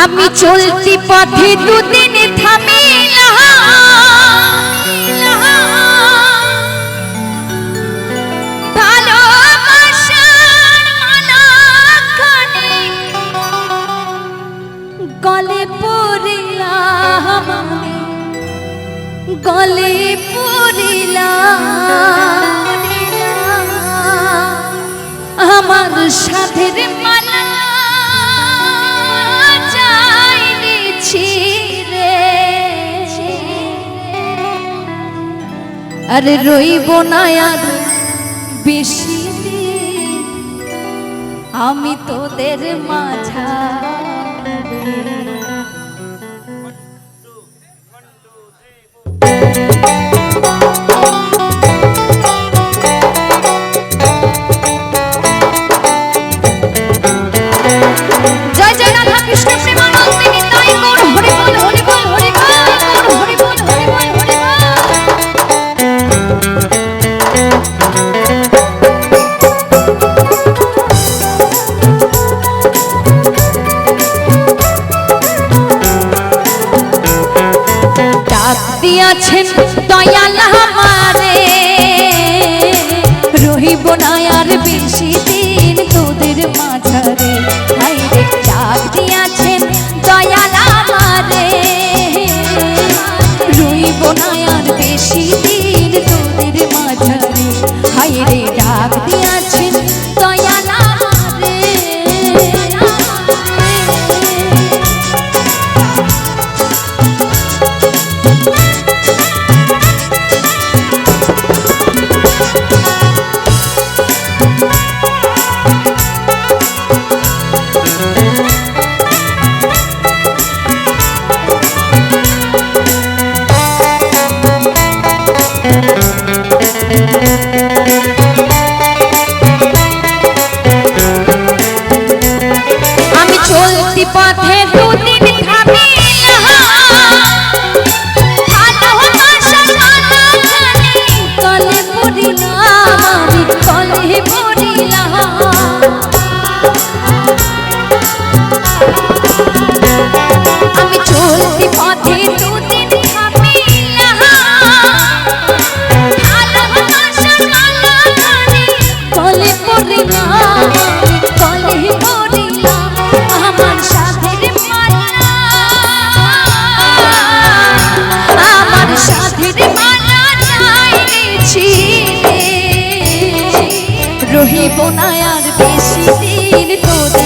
আমি চলতি পথে দুদিন থামি গলে পড়িলা গলে পড়িলা আমার সাথের মালা ছিড়ে আরে রইব না আর বেশি আমি তোদের মাঝা আছেন দয়াল আমারে। पथे दो दिन তো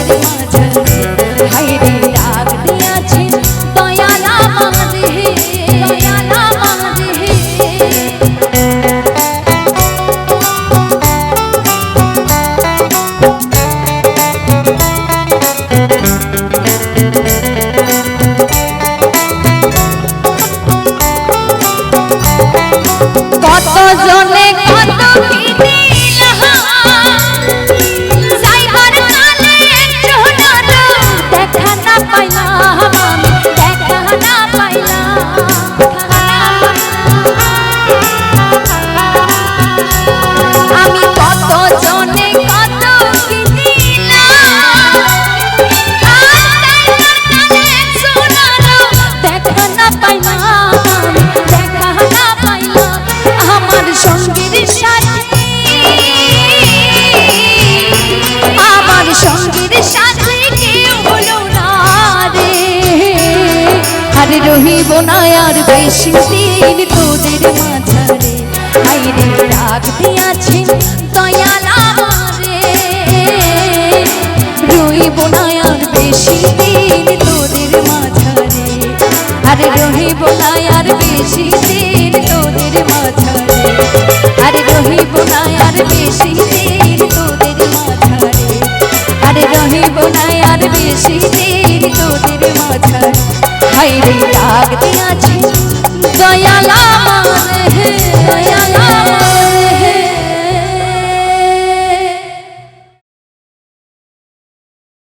Thank you. থাকিব না আর বেশি দিন তোদের মাঝারে। আইরে রাগ আছে দয়ালা রইব না আর বেশি দিন তোদের মাঝারে। আরে রহিব না আর বেশি দিন তোদের মাঝারে। আরে রহিব না আর বেশি দিন তোদের মাঝারে। আরে রহিব না আর বেশি দিন